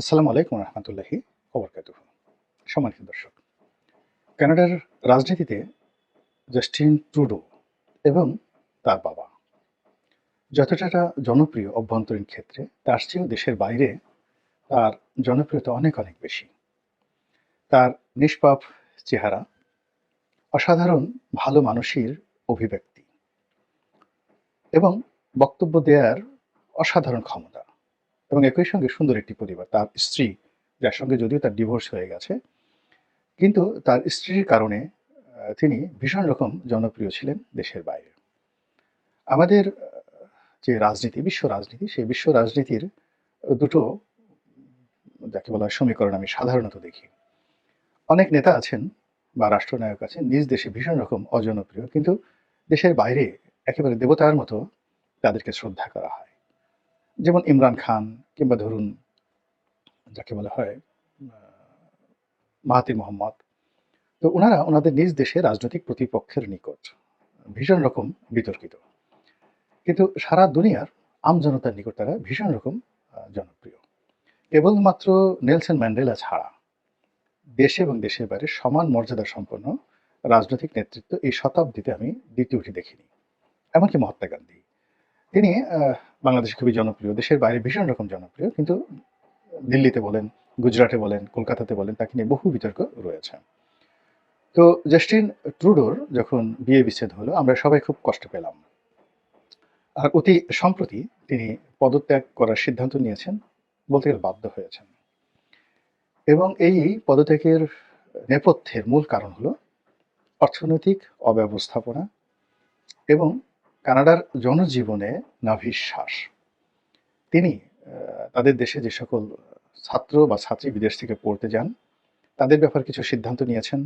আসসালামু আলাইকুম রহমতুল্লাহি খবরকাত সম্মানিত দর্শক, কানাডার রাজনীতিতে জাস্টিন ট্রুডো এবং তার বাবা যতটা জনপ্রিয় অভ্যন্তরীণ ক্ষেত্রে, তার চেয়েও দেশের বাইরে তার জনপ্রিয়তা অনেক অনেক বেশি। তার নিষ্পাপ চেহারা অসাধারণ, ভালো মানুষের অভিব্যক্তি এবং বক্তব্য দেওয়ার অসাধারণ ক্ষমতা। এবং একই সঙ্গে সুন্দর একটি পরিবার, তার স্ত্রী, যার সঙ্গে যদিও তার ডিভোর্স হয়ে গেছে, কিন্তু তার স্ত্রীর কারণে তিনি ভীষণ রকম জনপ্রিয় ছিলেন দেশের বাইরে। আমাদের যে রাজনীতি, বিশ্ব রাজনীতি, সেই বিশ্ব রাজনীতির দুটো, যাকে বলা হয় সমীকরণ আমি সাধারণত দেখি। অনেক নেতা আছেন বা রাষ্ট্রনায়ক আছেন, নিজ দেশে ভীষণ রকম অজনপ্রিয়, কিন্তু দেশের বাইরে একেবারে দেবতার মতো তাদেরকে শ্রদ্ধা করা হয়। যেমন ইমরান খান কিংবা ধরুন যাকে বলা হয় মাহাতির মোহাম্মদ। তো ওনারা ওনাদের নিজ দেশে রাজনৈতিক প্রতিপক্ষের নিকট ভীষণ রকম বিতর্কিত। কিন্তু সারা দুনিয়ার আমজনতার নিকট তারা ভীষণ রকম জনপ্রিয়। কেবলমাত্র নেলসন ম্যান্ডেলা ছাড়া দেশে এবং দেশের বাইরে সমান মর্যাদা সম্পন্ন রাজনৈতিক নেতৃত্ব এই শতাব্দীতে আমি দ্বিতীয়টি দেখিনি। এমনকি মহাত্মা গান্ধী। তিনি বাংলাদেশে খুবই জনপ্রিয়, দেশের বাইরে ভীষণ রকম জনপ্রিয়, কিন্তু দিল্লিতে বলেন, গুজরাটে বলেন, কলকাতাতে বলেন, তাকে নিয়ে বহু বিতর্ক রয়েছে। তো জাস্টিন ট্রুডোর যখন বিয়ে বিচ্ছেদ হলো, আমরা সবাই খুব কষ্ট পেলাম। আর অতি সম্প্রতি তিনি পদত্যাগ করার সিদ্ধান্ত নিয়েছেন, বলতে গেলে বাধ্য হয়েছেন। এবং এই পদত্যাগের নেপথ্যের মূল কারণ হলো অর্থনৈতিক অব্যবস্থাপনা এবং কানাডার জনজীবনে নাভিশ্বাস। তিনি তাদের দেশে যে সকল ছাত্র বা ছাত্রী বিদেশ থেকে পড়তে যান, তাদের ব্যাপার কিছু সিদ্ধান্ত নিয়েছেন।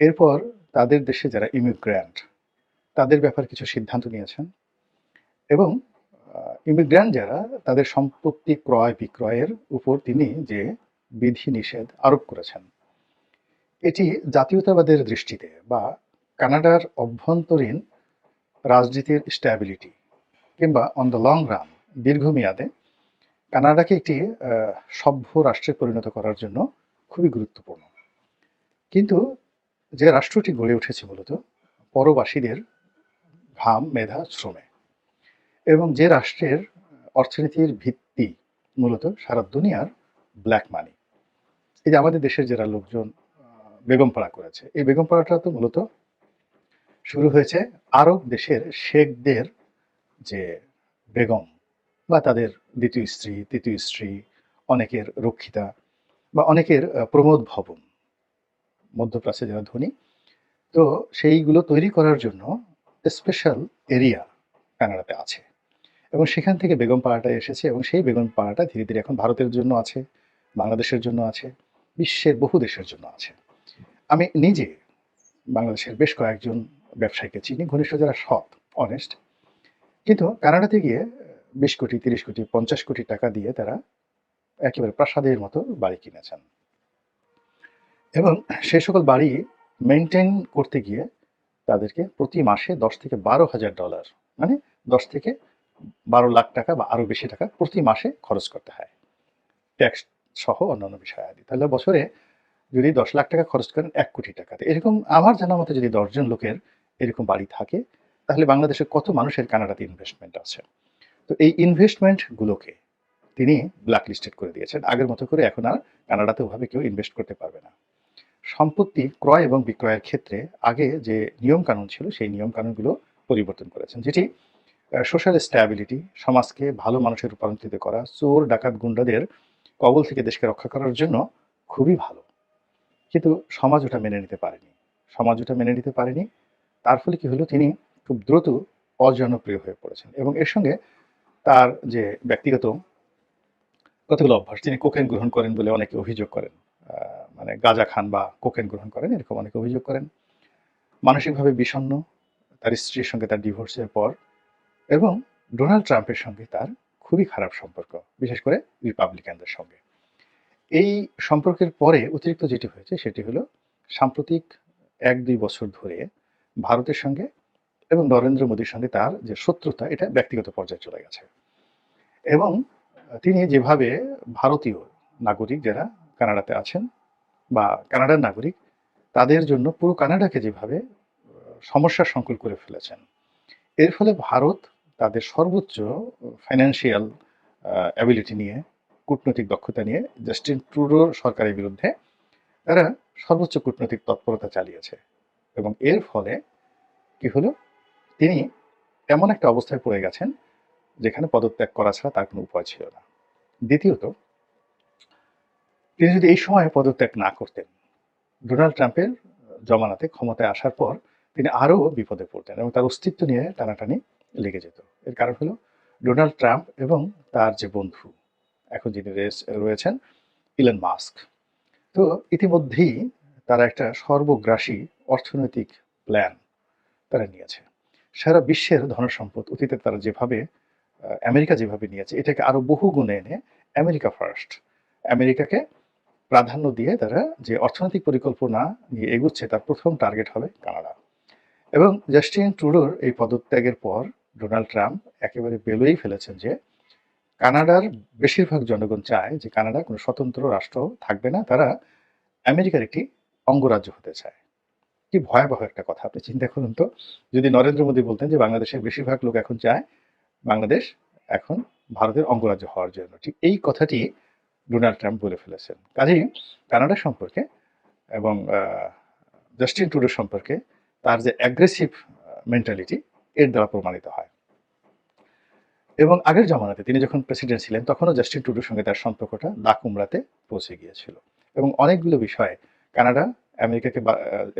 এরপর তাদের দেশে যারা ইমিগ্র্যান্ট, তাদের ব্যাপার কিছু সিদ্ধান্ত নিয়েছেন এবং ইমিগ্র্যান্ট যারা, তাদের সম্পত্তি ক্রয় বিক্রয়ের উপর তিনি যে বিধি নিষেধ আরোপ করেছেন, এটি জাতীয়তাবাদের দৃষ্টিতে বা কানাডার অভ্যন্তরীণ রাজনীতির স্ট্যাবিলিটি কিংবা অন দ্য লং রান দীর্ঘমেয়াদে কানাডাকে একটি সভ্য রাষ্ট্রে পরিণত করার জন্য খুবই গুরুত্বপূর্ণ। কিন্তু যে রাষ্ট্রটি গড়ে উঠেছে মূলত, পরবাসীদের ঘাম, মেধা, শ্রমে। এবং যে রাষ্ট্রের অর্থনীতির ভিত্তি মূলত সারা দুনিয়ার ব্ল্যাক মানি এই যে আমাদের দেশের যারা লোকজন বেগমপাড়া করেছে, এই বেগমপাড়াটা তো মূলত শুরু হয়েছে আরব দেশের শেখদের যে বেগম বা তাদের দ্বিতীয় স্ত্রী, তৃতীয় স্ত্রী, অনেকের রক্ষিতা বা অনেকের প্রমোদ ভবন, মধ্যপ্রাচ্যে যারা ধনী। তো সেইগুলো তৈরি করার জন্য স্পেশাল এরিয়া কানাডাতে আছে এবং সেখান থেকে বেগম পাড়াটা এসেছে এবং সেই বেগম পাড়াটা ধীরে ধীরে এখন ভারতের জন্য আছে, বাংলাদেশের জন্য আছে, বিশ্বের বহু দেশের জন্য আছে। আমি নিজে বাংলাদেশের বেশ কয়েকজন ব্যবসায়ীকে চিনি, ঘনিষ্ঠ যারা সৎ অনেস্ট কিন্তু কানাডাতে গিয়ে বিশ কোটি, তিরিশ কোটি, পঞ্চাশ কোটি টাকা দিয়ে তারা একেবারে প্রাসাদের মতো বাড়ি কিনেছেন। এবং সে সকল বাড়ি মেনটেন করতে গিয়ে তাদেরকে প্রতি মাসে দশ থেকে বারো হাজার ডলার মানে দশ থেকে বারো লাখ টাকা বা আরও বেশি টাকা প্রতি মাসে খরচ করতে হয়। ট্যাক্স সহ অন্যান্য বিষয় আদি। তাহলে বছরে যদি দশ লাখ টাকা খরচ করেন, এক কোটি টাকাতে এরকম আমার জানা মতে যদি দশজন লোকের এরকম বাড়ি থাকে, তাহলে বাংলাদেশে কত মানুষের কানাডাতে ইনভেস্টমেন্ট আছে? তো এই ইনভেস্টমেন্টগুলোকে তিনি ব্ল্যাক লিস্টেড করে দিয়েছেন। আগের মতো করে এখন আর কানাডাতে ওভাবে কেউ ইনভেস্ট করতে পারবে না। সম্পত্তি ক্রয় এবং বিক্রয়ের ক্ষেত্রে আগে যে নিয়ম কানুন ছিল, সেই নিয়ম কানুনগুলো পরিবর্তন করেছেন, যেটি সোশ্যাল স্ট্যাবিলিটি সমাজকে ভালো মানুষের রূপান্তরিত করা, চোর, ডাকাত, গুন্ডাদের কবল থেকে দেশকে রক্ষা করার জন্য খুবই ভালো। কিন্তু সমাজ ওটা মেনে নিতে পারেনি। সমাজ ওটা মেনে নিতে পারেনি। তার ফলে কি হলো, তিনি খুব দ্রুত অজনপ্রিয় হয়ে পড়েছেন এবং এর সঙ্গে তার যে ব্যক্তিগত কতগুলো অভ্যাস, তিনি কোকেন গ্রহণ করেন বলে অনেকে অভিযোগ করেন। মানে গাঁজা খান বা কোকেন গ্রহণ করেন, এরকম অনেকে অভিযোগ করেন। মানসিকভাবে বিষণ্ণ, তার স্ত্রীর সঙ্গে তার ডিভোর্সের পর এবং ডোনাল্ড ট্রাম্পের সঙ্গে তার খুবই খারাপ সম্পর্ক, বিশেষ করে রিপাবলিকানদের সঙ্গে। এই সম্পর্কের পরে অতিরিক্ত যেটি হয়েছে, সেটি হলো সাম্প্রতিক এক দুই বছর ধরে ভারতের সঙ্গে এবং নরেন্দ্র মোদীর সঙ্গে তার যে শত্রুতা, এটা ব্যক্তিগত পর্যায়ে চলে গেছে। এবং তিনি যেভাবে ভারতীয় নাগরিক যারা কানাডাতে আছেন বা কানাডার নাগরিক, তাদের জন্য পুরো কানাডাকে যেভাবে সমস্যার সংকুল করে ফেলেছেন, এর ফলে ভারত তাদের সর্বোচ্চ ফাইন্যান্সিয়াল অ্যাবিলিটি নিয়ে, কূটনৈতিক দক্ষতা নিয়ে জাস্টিন ট্রুডোর সরকারের বিরুদ্ধে, তারা সর্বোচ্চ কূটনৈতিক তৎপরতা চালিয়েছে। এবং এর ফলে কি হলো? তিনি এমন একটা অবস্থায় পড়ে গেছেন যেখানে পদত্যাগ করা ছাড়া তার কোনো উপায় ছিল না। দ্বিতীয়ত, তিনি যদি এই সময়ে পদত্যাগ না করতেন, ডোনাল্ড ট্রাম্পের জমানাতে ক্ষমতায় আসার পর তিনি আরও বিপদে পড়তেন এবং তার অস্তিত্ব নিয়ে টানাটানি লেগে যেত। এর কারণ হলো, ডোনাল্ড ট্রাম্প এবং তার যে বন্ধু, এখন যিনি রয়েছেন, ইলন মাস্ক। তো ইতিমধ্যেই তারা একটা সর্বগ্রাসী অর্থনৈতিক প্ল্যান তারা নিয়েছে। সারা বিশ্বের ধনসম্পদ অতীতে তারা যেভাবে আমেরিকা যেভাবে নিয়েছে, এটাকে আরও বহু গুণে এনে আমেরিকা ফার্স্ট আমেরিকাকে প্রাধান্য দিয়ে তারা যে অর্থনৈতিক পরিকল্পনা নিয়ে এগুচ্ছে, তার প্রথম টার্গেট হবে কানাডা। এবং জাস্টিন ট্রুডোর এই পদত্যাগের পর ডোনাল্ড ট্রাম্প একেবারে বেলুই ফেলেছেন যে কানাডার বেশিরভাগ জনগণ চায় যে কানাডা কোনো স্বতন্ত্র রাষ্ট্র থাকবে না, তারা আমেরিকার একটি অঙ্গরাজ্য হতে চায়। কি ভয়াবহ একটা কথা আপনি চিন্তা করুন তো। যদি নরেন্দ্র মোদী বলতেন যে বাংলাদেশের বেশিরভাগ লোক এখন চায় বাংলাদেশ এখন ভারতের অঙ্গরাজ্য হওয়ার জন্য। ঠিক এই কথাটি ডোনাল্ড ট্রাম্প বলে ফেলেছেন। কাজেই কানাডা সম্পর্কে এবং জাস্টিন ট্রুডো সম্পর্কে তার যে অ্যাগ্রেসিভ মেন্টালিটি এর দ্বারা প্রমাণিত হয়। এবং আগের জমানাতে তিনি যখন প্রেসিডেন্ট ছিলেন, তখনও জাস্টিন ট্রুডোর সঙ্গে তার সম্পর্কটা দা কুমড়াতে পৌঁছে গিয়েছিল। এবং অনেকগুলো বিষয়ে কানাডা আমেরিকাকে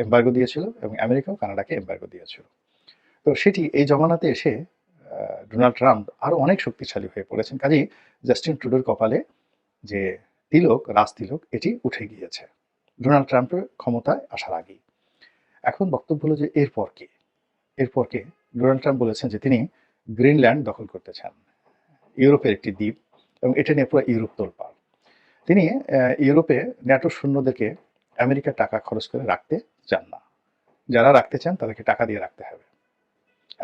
এম্বার্গো দিয়েছিল এবং আমেরিকাও কানাডাকে এম্বার্গো দিয়েছিল। তো সেটি এই জমানাতে এসে ডোনাল্ড ট্রাম্প আরও অনেক শক্তিশালী হয়ে পড়েছেন। কাজেই জাস্টিন ট্রুডোর কপালে যে তিলক, রাজ তিলক, এটি উঠে গিয়েছে। ডোনাল্ড ট্রাম্পের ক্ষমতায় আসার আগেই। এখন বক্তব্য হলো যে এরপর কি? এরপর কি? ডোনাল্ড ট্রাম্প বলেছেন যে তিনি গ্রিনল্যান্ড দখল করতে চান। ইউরোপের একটি দ্বীপ এবং এটা নিয়ে পুরো ইউরোপ তোলপাড়। তিনি ইউরোপে ন্যাটো সৈন্যদেরকে আমেরিকার টাকা খরচ করে রাখতে চান না। যারা রাখতে চান তাদেরকে টাকা দিয়ে রাখতে হবে।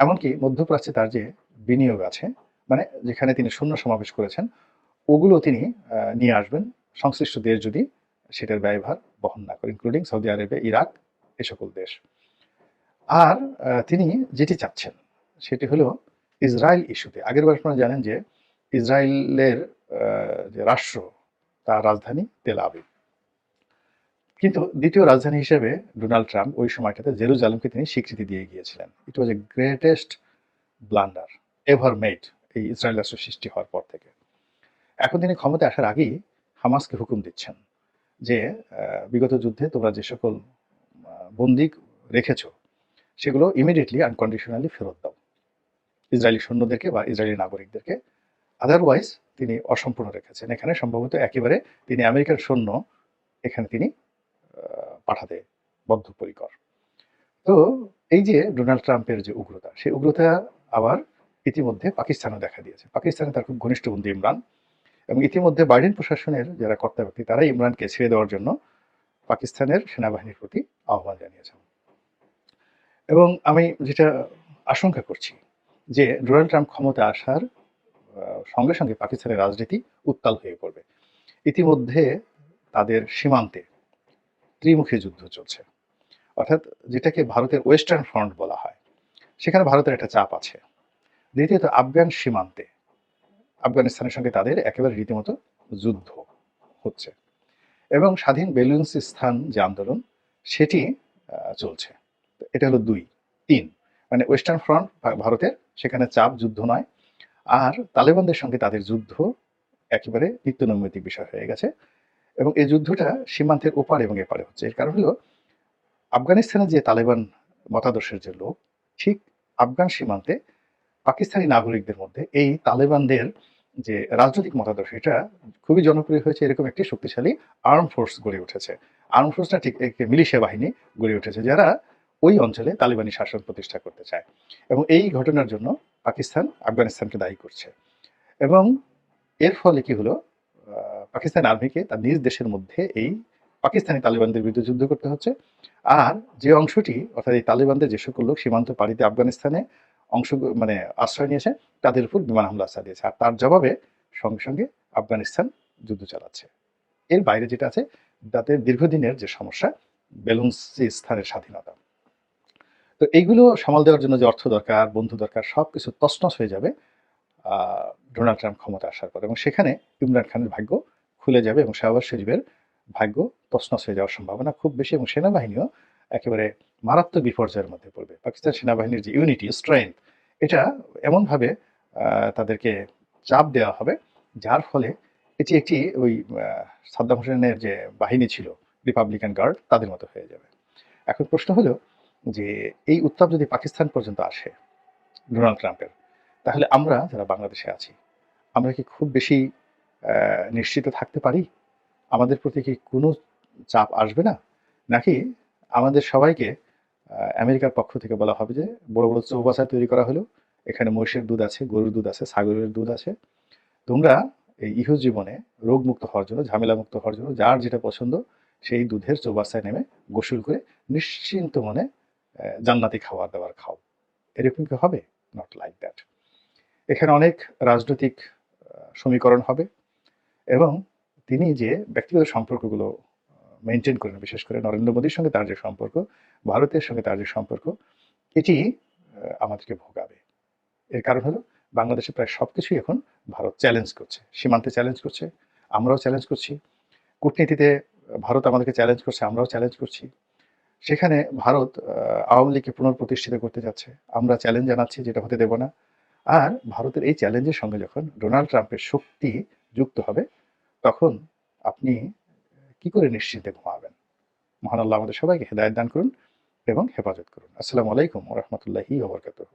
এমনকি মধ্যপ্রাচ্যে তার যে বিনিয়োগ আছে মানে যেখানে তিনি শূন্য সমাবেশ করেছেন, ওগুলো তিনি নিয়ে আসবেন। সংশ্লিষ্ট দেশ যদি সেটার ব্যয়ভার বহন না করে ইনক্লুডিং সৌদি আরবে, ইরাক, এ সকল দেশ। আর তিনি যেটি চাচ্ছেন, সেটি হলো ইসরায়েল ইস্যুতে। আগের বার আপনারা জানেন যে ইসরায়েলের যে রাষ্ট্র, তার রাজধানী তেল আবিব। কিন্তু দ্বিতীয় রাজধানী হিসেবে ডোনাল্ড ট্রাম্প ওই সময়টাতে জেরুজালেমকে তিনি স্বীকৃতি দিয়ে গিয়েছিলেন। It was a greatest blunder ever made এই ইসরায়েল রাষ্ট্র সৃষ্টি হওয়ার পর থেকে। এখন তিনি ক্ষমতা আসার আগেই হামাসকে হুকুম দিচ্ছেন যে বিগত যুদ্ধে তোমরা যে সকল বন্দী রেখেছ, সেগুলো ইমিডিয়েটলি আনকন্ডিশনালি ফেরত দাও। ইসরায়েলি সৈন্যদেরকে বা ইসরায়েলি নাগরিকদেরকে। আদারওয়াইজ তিনি অসম্পূর্ণ রেখেছেন। এখানে সম্ভবত একেবারে তিনি আমেরিকার সৈন্য, এখানে তিনি পাঠাতে বদ্ধপরিকর। তো এই যে ডোনাল্ড ট্রাম্পের যে উগ্রতা, সেই উগ্রতা আবার ইতিমধ্যে পাকিস্তানও দেখা দিয়েছে। পাকিস্তানে তার খুব ঘনিষ্ঠ বন্ধু ইমরান এবং ইতিমধ্যে বাইডেন প্রশাসনের যারা কর্তা ব্যক্তি তারা ইমরানকে ছেড়ে দেওয়ার জন্য পাকিস্তানের সেনাবাহিনীর প্রতি আহ্বান জানিয়েছেন। এবং আমি যেটা আশঙ্কা করছি যে ডোনাল্ড ট্রাম্প ক্ষমতা আসার সঙ্গে সঙ্গে পাকিস্তানের রাজনীতি উত্তাল হয়ে পড়বে। ইতিমধ্যে তাদের সীমান্তে ত্রিমুখী যুদ্ধ চলছে। অর্থাৎ যেটাকে ভারতের ওয়েস্টার্ন ফ্রন্ট বলা হয়, সেখানে ভারতের একটা চাপ আছে। দ্বিতীয়ত, আফগান সীমান্তে। আফগানিস্তানের সঙ্গে তাদের একেবারে রীতিমতো যুদ্ধ হচ্ছে। এবং স্বাধীন বেলুচিস্তান যে আন্দোলন, সেটি চলছে। এটা হলো দুই। তিন মানে ওয়েস্টার্ন ফ্রন্ট ভারতের সেখানে চাপ যুদ্ধ নয়। আর তালেবানদের সঙ্গে তাদের যুদ্ধ একেবারে নিত্য নৈমিত্তিক বিষয় হয়ে গেছে। এবং এই যুদ্ধটা সীমান্তের ওপার এবং এপারে হচ্ছে। এর কারণ হলো, আফগানিস্তানের যে তালেবান মতাদর্শের যে লোক, ঠিক আফগান সীমান্তে পাকিস্তানি নাগরিকদের মধ্যে এই তালেবানদের যে রাজনৈতিক মতাদর্শ, এটা খুবই জনপ্রিয় হয়েছে, এরকম একটি শক্তিশালী আর্ম ফোর্স গড়ে উঠেছে। আর্ম ফোর্সটা ঠিক একটি মিলিশিয়া বাহিনী গড়ে উঠেছে, যারা ওই অঞ্চলে তালিবানি শাসন প্রতিষ্ঠা করতে চায়। এবং এই ঘটনার জন্য পাকিস্তান আফগানিস্তানকে দায়ী করছে। এবং এর ফলে কি হলো পাকিস্তান আর্মিকে তার নিজ দেশের মধ্যে এই পাকিস্তানি তালিবানদের বিরুদ্ধে যুদ্ধ করতে হচ্ছে। আর যে অংশটি, অর্থাৎ এই তালিবানদের যে সকল লোক সীমান্ত পাড়িতে আফগানিস্তানে অংশ মানে আশ্রয় নিয়েছে, তাদের উপর বিমান হামলা চালিয়েছে। আর তার জবাবে সঙ্গে সঙ্গে আফগানিস্তান যুদ্ধ চালাচ্ছে। এর বাইরে যেটা আছে, তাতে দীর্ঘদিনের যে সমস্যা বেলুন্সি স্থানের স্বাধীনতা। তো এইগুলো সামাল দেওয়ার জন্য যে অর্থ দরকার, বন্ধু দরকার সব কিছু তছনছ হয়ে যাবে। ডোনাল্ড ট্রাম্প ক্ষমতা আসার পর। এবং সেখানে ইমরান খানের ভাগ্য খুলে যাবে এবং শাহবাজ শরীফের ভাগ্য তছনছ হয়ে যাওয়ার সম্ভাবনা খুব বেশি এবং সেনাবাহিনীও একেবারে মারাত্মক বিপর্যয়ের মধ্যে পড়বে। পাকিস্তান সেনাবাহিনীর যে ইউনিটি স্ট্রেংথ এটা এমনভাবে তাদেরকে চাপ দেওয়া হবে, যার ফলে এটি একটি ওই সাদ্দাম হোসেনের যে বাহিনী ছিল রিপাবলিকান গার্ড তাদের মতো হয়ে যাবে। এখন প্রশ্ন হলো যে, এই উত্তাপ যদি পাকিস্তান পর্যন্ত আসে, ডোনাল্ড ট্রাম্পের তাহলে আমরা যারা বাংলাদেশে আছি, আমরা কি খুব বেশি নিশ্চিত থাকতে পারি? আমাদের প্রতি কি কোনো চাপ আসবে না? নাকি আমাদের সবাইকে আমেরিকার পক্ষ থেকে বলা হবে যে, বড় বড় চৌবাসা তৈরি করা হলো, এখানে মহিষের দুধ আছে, গরুর দুধ আছে, ছাগলের দুধ আছে। তোমরা এই ইহ জীবনে রোগমুক্ত হওয়ার জন্য ঝামেলা মুক্ত হওয়ার জন্য, যার যেটা পছন্দ, সেই দুধের চৌবাসায় নেমে গোসল করে নিশ্চিন্ত মনে জান্নাতি খাবার দাবার খাও। এরকম কি হবে? নট লাইক দ্যাট এখানে অনেক রাজনৈতিক সমীকরণ হবে এবং তিনি যে ব্যক্তিগত সম্পর্কগুলো মেনটেন করেন, বিশেষ করে নরেন্দ্র মোদীর সঙ্গে তার যে সম্পর্ক, ভারতের সঙ্গে তার যে সম্পর্ক, এটি আমাদেরকে ভোগাবে। এর কারণ হলো বাংলাদেশে প্রায় সব কিছুই এখন ভারত চ্যালেঞ্জ করছে, সীমান্তে চ্যালেঞ্জ করছে, আমরাও চ্যালেঞ্জ করছি। কূটনীতিতে ভারত আমাদেরকে চ্যালেঞ্জ করছে, আমরাও চ্যালেঞ্জ করছি। সেখানে ভারত আওয়ামী লীগকে পুনঃপ্রতিষ্ঠিত করতে যাচ্ছে। আমরা চ্যালেঞ্জ জানাচ্ছি, যেটা হতে দেব না। আর ভারতের এই চ্যালেঞ্জের সঙ্গে যখন ডোনাল্ড ট্রাম্পের শক্তি যুক্ত হবে, তখন আপনি কি করে নিশ্চিন্তে ঘুমাবেন? মহান আল্লাহ আমাদের সবাইকে হেদায়ত দান করুন এবং হেফাজত করুন। আসসালামু আলাইকুম রহমতুল্লাহি ওবরকাতুহ